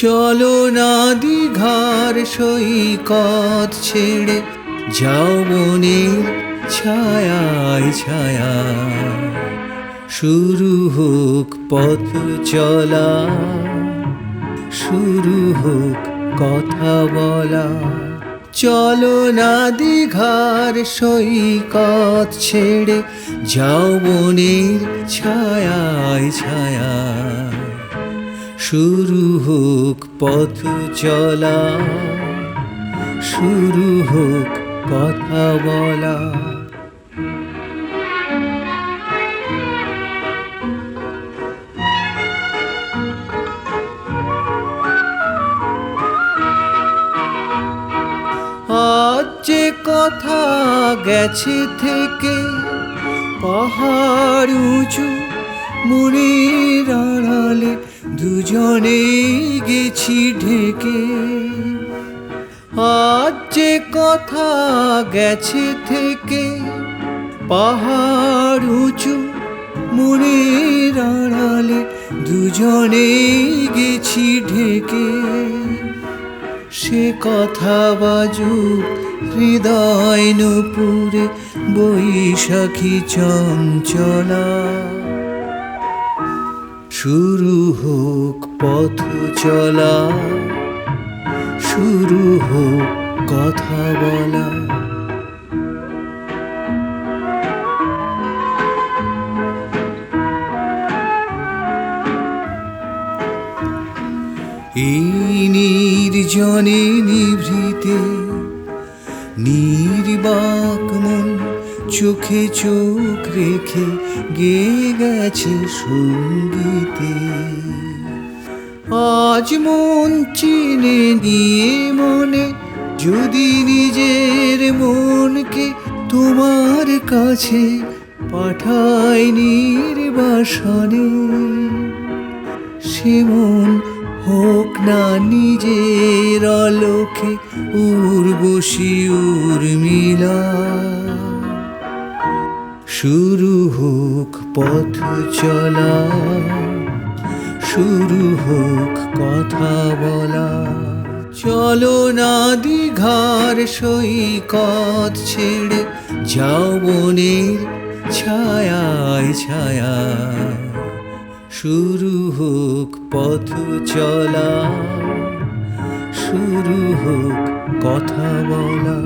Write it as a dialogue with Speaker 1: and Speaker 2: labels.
Speaker 1: চলো না দীঘার সৈকত ছেড়ে, যাও বনের ছায়ায় ছায়া শুরু হোক পথ চলা, শুরু হোক কথা বলা। চলো না দীঘার সৈকত ছেড়ে, যাও বনের ছায়ায় ছায়া শুরু হোক পথ চলা, শুরু হোক কথা বলা। আজ যে কথা গেছে থেকে, পাহাড় উঁচু মনের আড়ালে দুজনেই গেছি ঢেকে। আজ যে কথা গেছে থেকে, পাহাড় উঁচু, মনের আড়ালে দুজনেই গেছি ঢেকে। সে কথা বাজুক হৃদয় নুপুরে বৈশাখী চঞ্চলা। শুরু হোক পথ চলা, শুরু হোক কথা বলা। নির্জনে নিভৃতে নির্বাক মন চোখে চোখ রেখে গে গেছে সঙ্গীতে। আজ মন চিনে নিয়ে মনে, যদি নিজের মনকে তোমার কাছে পাঠায় নির্বাসনে। সে মন হোক না নিজের আলোকে, উর্বশী উর্মিলা। শুরু হোক পথ চলা। শুরু হোক কথা বলা। চলো না দীঘার সৈকত ছেড়ে যাও বনের ছায়ায় ছায়া শুরু হোক পথ চলা। শুরু হোক কথা বলা।